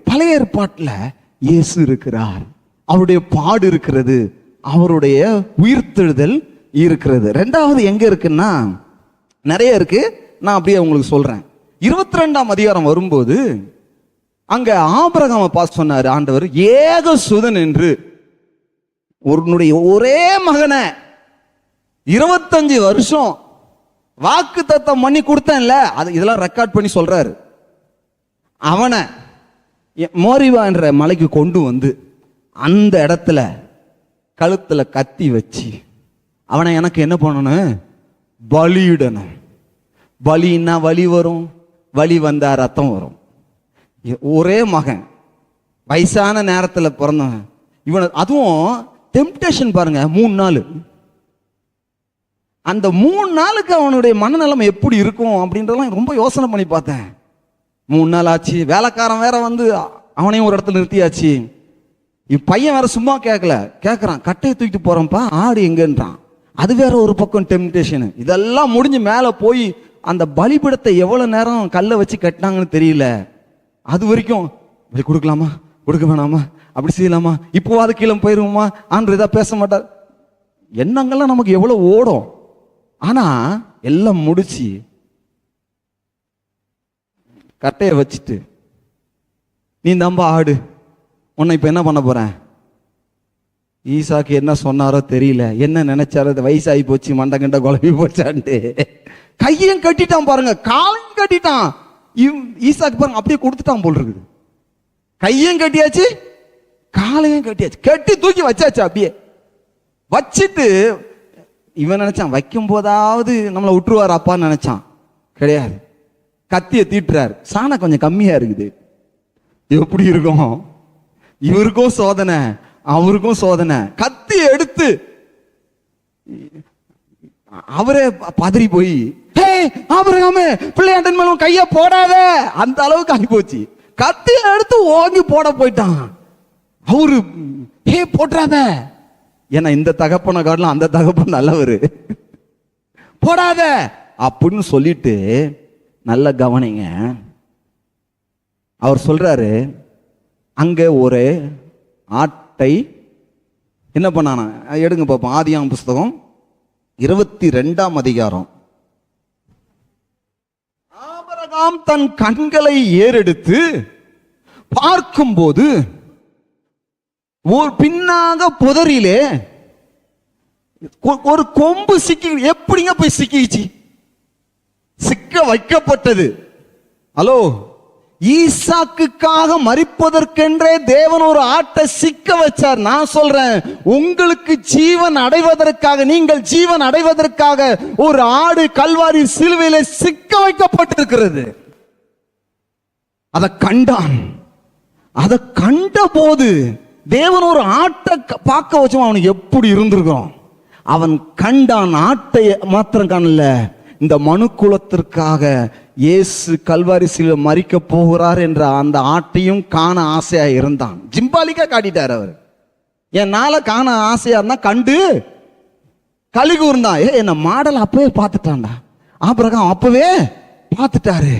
பழைய ஏற்பாட்டில் இயேசு இருக்கிறார். அவருடைய பாடு இருக்கிறது அவருடைய உயிர்த்தெழுதல் இருக்கிறது. ரெண்டாவது எங்க இருக்குன்னா நிறைய இருக்கு. நான் அப்படியே உங்களுக்கு சொல்றேன். இருபத்தி ரெண்டாம் அதிகாரம் வரும்போது அங்க ஆபரகாம பாஸ் சொன்னாரு ஆண்டவர் ஏக சுதன் என்று. உன்னுடைய ஒரே மகனை இருபத்தஞ்சு வருஷம் வாக்கு தத்தம் பண்ணி கொடுத்தேன்ல. அது இதெல்லாம் ரெக்கார்ட் பண்ணி சொல்றாரு. அவனை எ- மோரிவா என்ற மலைக்கு கொண்டு வந்து அந்த இடத்துல கழுத்தில் கத்தி வச்சு அவனை எனக்கு என்ன பண்ணணும்? பலியிடணும். பலின்னா வலி வரும் வலி வந்தால் ரத்தம் வரும். ஒரே மகன். வயசான நேரத்தில் பிறந்தவன். இவனை அதுவும் டெம்டேஷன் பாருங்க மூணு நாள். அந்த மூணு நாளுக்கு அவனுடைய மனநலம் எப்படி இருக்கும் அப்படின்றதெல்லாம் ரொம்ப யோசனை பண்ணி பார்த்தேன். மூணு நாள் ஆச்சு. வேலைக்காரன் வேற வந்து அவனையும் ஒரு இடத்துல நிறுத்தியாச்சு. இவ் பையன் வேற சும்மா கேட்கல கேட்குறான் கட்டையை தூக்கிட்டு போறேன்ப்பா ஆடு எங்கன்றான்? அது வேற ஒரு பக்கம் டெம்டேஷனு இதெல்லாம் முடிஞ்சு மேலே போய் அந்த பலிபிடத்தை எவ்வளவு நேரம் கல்லை வச்சு கட்டினாங்கன்னு தெரியல. அது வரைக்கும் இப்படி கொடுக்கலாமா? கொடுக்க வேணாமா? அப்படி செய்யலாமா? இப்போ அது கீழே போயிருவோமா? ஆண்டு இதா பேச மாட்டார். எண்ணங்கள்லாம் நமக்கு எவ்வளோ ஓடும். ஆனா எல்லாம் முடிச்சு கட்டையை வச்சுட்டு நீ நம்ப ஆடு. உன்னை இப்போ என்ன பண்ண போகிறேன் ஈசாக்கு என்ன சொன்னாரோ தெரியல. என்ன நினைச்சாரோ இது வயசாகி போச்சு மண்டை கண்ட குழம்பி போச்சான்ட்டு. கையையும் கட்டிட்டான் பாருங்க காலையும் கட்டிட்டான். இவ்- ஈசாக்கு பாருங்க அப்படியே கொடுத்துட்டான் போல் இருக்குது. கையும் கட்டியாச்சு காலையும் கட்டியாச்சு. கட்டி தூக்கி வச்சாச்சு அப்படியே. வச்சிட்டு இவன் நினைச்சான் வைக்கும் போதாவது நம்மளை விட்டுருவார் அப்பான்னு நினைச்சான். கிடையாது. கத்தியை தீட்டுறாரு. சாணம் கொஞ்சம் கம்மியா இருக்குது. எப்படி இருக்கும்? இவருக்கும் சோதனை அவருக்கும் சோதனை. கத்தி எடுத்து அவரே பதறி போய் ஹே பிள்ளையாண்டன் மேலும் கைய போடாத. அந்த அளவுக்கு ஆகி போச்சு. கத்தி எடுத்து ஓங்கி போட போயிட்டான். அவரு ஹே போட்டுறாத. ஏன்னா இந்த தகப்பனை காட்டிலும் அந்த தகப்பன் நல்லவர். போடாத. அப்படின்னு சொல்லிட்டு நல்ல கவனிங்க. அவர் சொல்கிறாரு அங்கே ஒரு ஆட்டை என்ன பண்ணானா எடுங்க பார்ப்போம் ஆதியாம் புஸ்தகம் இருபத்தி ரெண்டாம் அதிகாரம். ஆபரகாம் தன் கண்களை ஏறெடுத்து பார்க்கும்போது ஒரு பின்னாக புதரிலே கொ- ஒரு கொம்பு சிக்கி எப்படிங்க போய் சிக்கிச்சு? சிக்க வைக்கப்பட்டது. ஹலோ? ஈசாக்குக்காக மறிப்பதற்கென்றே தேவன் ஒரு ஆட்டை சிக்க வச்சார். நான் சொல்றேன் உங்களுக்கு ஜீவன் அடைவதற்காக நீங்கள் ஜீவன் அடைவதற்காக ஒரு ஆடு கல்வாரி சிலுவையில சிக்க வைக்கப்பட்டிருக்கிறது. அதை கண்டான். அதை கண்ட போது தேவன் ஒரு ஆட்டை பார்க்க வச்சோம் அவனுக்கு எப்படி இருந்திருக்கும் அவன் கண்டான் ஆட்டை மாத்திரம் காணல. இந்த மனு குலத்திற்காக இயேசு கல்வாரி சிலுவை மறிக்க போகிறார் என்ற அந்த ஆட்டையும் காண ஆசையாக இருந்தான். ஜிம்பாலிக்கா காட்டிட்டார் அவர். என்னால் காண ஆசையாக இருந்தால் கண்டு களி கூர்ந்தான் ஏ என்ன மாடல் அப்பவே பார்த்துட்டான்டா. ஆபிரகாம் அப்பவே பார்த்துட்டாரு.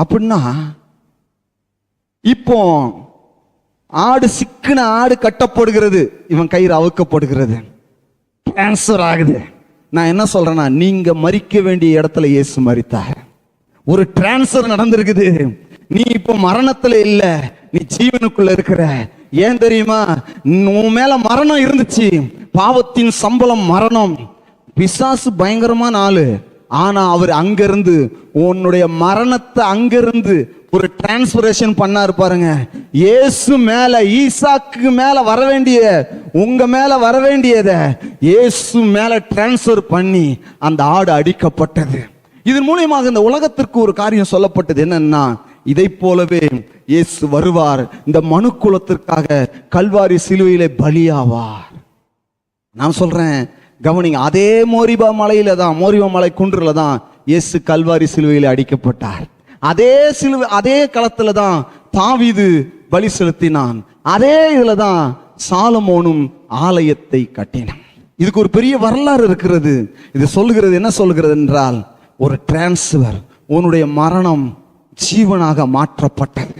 அப்படின்னா இப்போ ஆடு சிக்கின ஆடு கட்டப்படுகிறது. இவன் கயிறு அவுக்கப்படுகிறது. கேன்சர் ஆகுது. நான் என்ன சொல்றேன்னா நீங்க மறிக்க வேண்டிய இடத்துல இயேசு மறித்தார் ஒரு டிரான்ஸ்ஃபர் நடந்திருக்குது. நீ இப்போ மரணத்துல இல்ல நீ ஜீவனுக்குள்ள இருக்கிற. ஏன் தெரியுமா? உன் மேல மரணம் இருந்துச்சு. பாவத்தின் சம்பளம் மரணம். பிசாசு பயங்கரமான ஆளு. ஆனா அவர் அங்கிருந்து உன்னுடைய மரணத்தை அங்கிருந்து ஒரு டிரான்ஸ்பரேஷன் பண்ணாரு பாருங்க. இயேசு மேல ஈசாக்கு மேல வர வேண்டிய உங்க மேல வர வேண்டியத இயேசு மேல டிரான்ஸ்ஃபர் பண்ணி அந்த ஆடு அடிக்கப்பட்டது. இதன் மூலியமாக இந்த உலகத்திற்கு ஒரு காரியம் சொல்லப்பட்டது என்னன்னா இதை போலவே இயேசு வருவார். இந்த மனு குலத்திற்காக கல்வாரி சிலுவையிலே பலியாவார். நான் சொல்றேன் கவனிங்க அதே மோரிபா மலையில தான் மோரிபா மலை குன்றில் தான் இயேசு கல்வாரி சிலுவையில் அடிக்கப்பட்டார். அதே சிலுவை அதே களத்தில் தான் தாவிது பலி செலுத்தினான். அதே இதுல தான் சாலமோனும் ஆலயத்தை கட்டினான். இதுக்கு ஒரு பெரிய வரலாறு இருக்கிறது. இது சொல்லுகிறது என்ன சொல்லுகிறது என்றால் ஒரு டிரான்ஸ்ஃபர் உன்னுடைய மரணம் ஜீவனாக மாற்றப்பட்டது.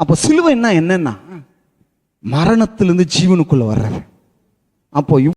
அப்போ சிலுவைன்னா என்னன்னா மரணத்திலிருந்து ஜீவனுக்குள்ள வர்றது. அப்போ